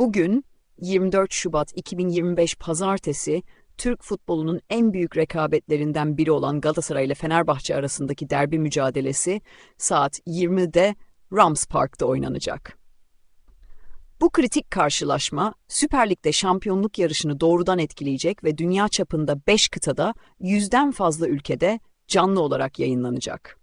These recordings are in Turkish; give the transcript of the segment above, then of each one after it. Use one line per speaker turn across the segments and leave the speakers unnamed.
Bugün 24 Şubat 2025 Pazartesi Türk futbolunun en büyük rekabetlerinden biri olan Galatasaray ile Fenerbahçe arasındaki derbi mücadelesi saat 20'de Rams Park'ta oynanacak. Bu kritik karşılaşma Süper Lig'de şampiyonluk yarışını doğrudan etkileyecek ve dünya çapında 5 kıtada yüzden fazla ülkede canlı olarak yayınlanacak.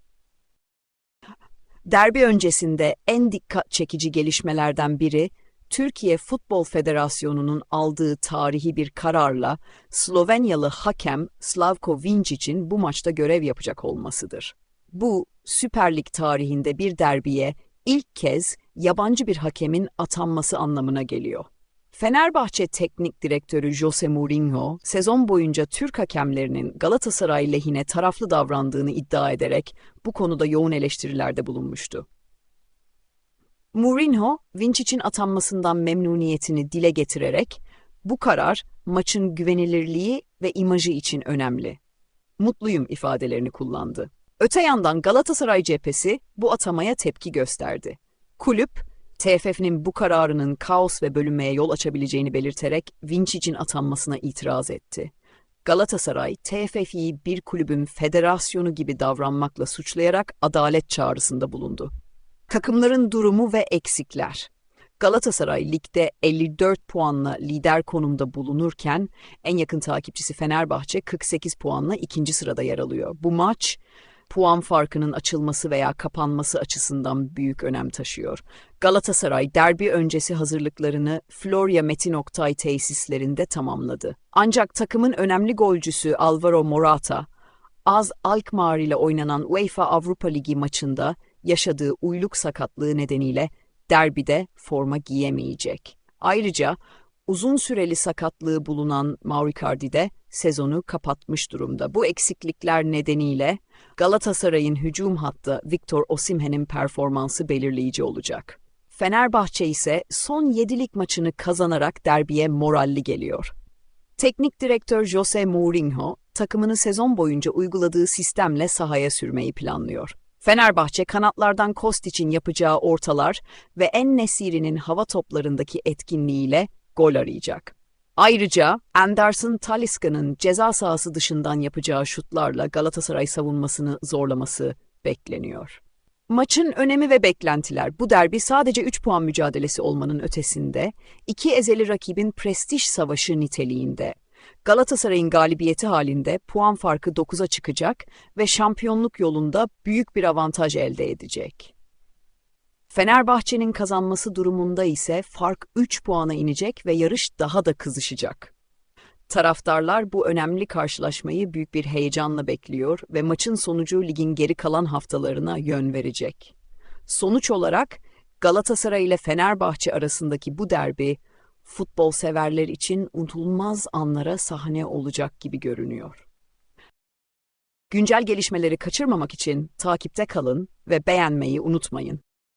Derbi öncesinde en dikkat çekici gelişmelerden biri Türkiye Futbol Federasyonu'nun aldığı tarihi bir kararla Slovenyalı hakem Slavko Vincic'in bu maçta görev yapacak olmasıdır. Bu Süper Lig tarihinde bir derbiye ilk kez yabancı bir hakemin atanması anlamına geliyor. Fenerbahçe Teknik Direktörü Jose Mourinho, sezon boyunca Türk hakemlerinin Galatasaray lehine taraflı davrandığını iddia ederek bu konuda yoğun eleştirilerde bulunmuştu. Mourinho, Vincic'in atanmasından memnuniyetini dile getirerek, bu karar maçın güvenilirliği ve imajı için önemli. Mutluyum ifadelerini kullandı. Öte yandan Galatasaray cephesi bu atamaya tepki gösterdi. Kulüp, TFF'nin bu kararının kaos ve bölünmeye yol açabileceğini belirterek Vincic'in atanmasına itiraz etti. Galatasaray, TFF'yi bir kulübün federasyonu gibi davranmakla suçlayarak adalet çağrısında bulundu. Takımların durumu ve eksikler. Galatasaray ligde 54 puanla lider konumda bulunurken en yakın takipçisi Fenerbahçe 48 puanla ikinci sırada yer alıyor. Bu maç puan farkının açılması veya kapanması açısından büyük önem taşıyor. Galatasaray derbi öncesi hazırlıklarını Florya Metin Oktay tesislerinde tamamladı. Ancak takımın önemli golcüsü Alvaro Morata, Az Alkmaar ile oynanan UEFA Avrupa Ligi maçında yaşadığı uyluk sakatlığı nedeniyle derbide forma giyemeyecek. Ayrıca uzun süreli sakatlığı bulunan Mauricardi de sezonu kapatmış durumda. Bu eksiklikler nedeniyle Galatasaray'ın hücum hattı Victor Osimhen'in performansı belirleyici olacak. Fenerbahçe ise son 7'lik maçını kazanarak derbiye moralli geliyor. Teknik direktör Jose Mourinho, takımını sezon boyunca uyguladığı sistemle sahaya sürmeyi planlıyor. Fenerbahçe kanatlardan Kostic'in yapacağı ortalar ve En Nesiri'nin hava toplarındaki etkinliğiyle gol arayacak. Ayrıca Anderson Talisca'nın ceza sahası dışından yapacağı şutlarla Galatasaray savunmasını zorlaması bekleniyor. Maçın önemi ve beklentiler bu derbi sadece 3 puan mücadelesi olmanın ötesinde, iki ezeli rakibin prestij savaşı niteliğinde. Galatasaray'ın galibiyeti halinde puan farkı 9'a çıkacak ve şampiyonluk yolunda büyük bir avantaj elde edecek. Fenerbahçe'nin kazanması durumunda ise fark 3 puana inecek ve yarış daha da kızışacak. Taraftarlar bu önemli karşılaşmayı büyük bir heyecanla bekliyor ve maçın sonucu ligin geri kalan haftalarına yön verecek. Sonuç olarak Galatasaray ile Fenerbahçe arasındaki bu derbi futbol severler için unutulmaz anlara sahne olacak gibi görünüyor. Güncel gelişmeleri kaçırmamak için takipte kalın ve beğenmeyi unutmayın.